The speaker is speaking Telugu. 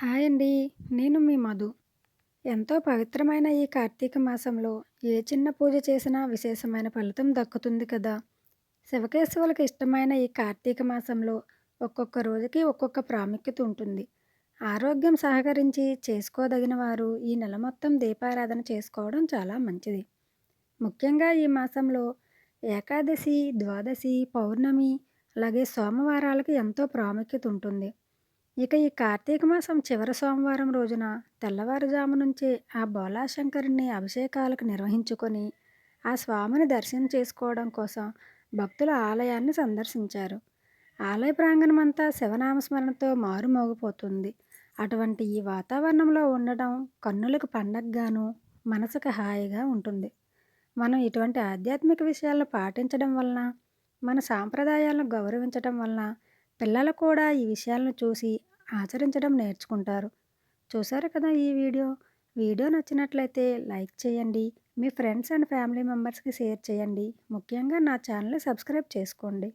హాయ్ అండి నేను మీ మధు. ఎంతో పవిత్రమైన ఈ కార్తీక మాసంలో ఏ చిన్న పూజ చేసినా విశేషమైన ఫలితం దక్కుతుంది కదా. శివకేశవులకు ఇష్టమైన ఈ కార్తీక మాసంలో ఒక్కొక్క రోజుకి ఒక్కొక్క ప్రాముఖ్యత ఉంటుంది. ఆరోగ్యం సహకరించి చేసుకోదగిన వారు ఈ నెల మొత్తం దీపారాధన చేసుకోవడం చాలా మంచిది. ముఖ్యంగా ఈ మాసంలో ఏకాదశి ద్వాదశి పౌర్ణమి అలాగే సోమవారాలకు ఎంతో ప్రాముఖ్యత ఉంటుంది. ఇక ఈ కార్తీక మాసం చివరి సోమవారం రోజున తెల్లవారుజాము నుంచే ఆ బోలాశంకరుని అభిషేకాలకు నిర్వహించుకొని ఆ స్వామిని దర్శనం చేసుకోవడం కోసం భక్తుల ఆలయాన్ని సందర్శించారు. ఆలయ ప్రాంగణమంతా శివనామస్మరణతో మారుమోగిపోతుంది. అటువంటి ఈ వాతావరణంలో ఉండడం కన్నులకు పండగగాను మనసుకు హాయిగా ఉంటుంది. మనం ఇటువంటి ఆధ్యాత్మిక విషయాలను పాటించడం వలన మన సాంప్రదాయాలను గౌరవించడం వలన పిల్లలు కూడా ఈ విషయాలను చూసి ఆచరించడం నేర్చుకుంటారు. చూసారు కదా ఈ వీడియో? వీడియో నచ్చినట్లయితే లైక్ చేయండి. మీ ఫ్రెండ్స్ అండ్ ఫ్యామిలీ మెంబర్స్కి షేర్ చేయండి. ముఖ్యంగా నా ఛానల్ని సబ్స్క్రైబ్ చేసుకోండి.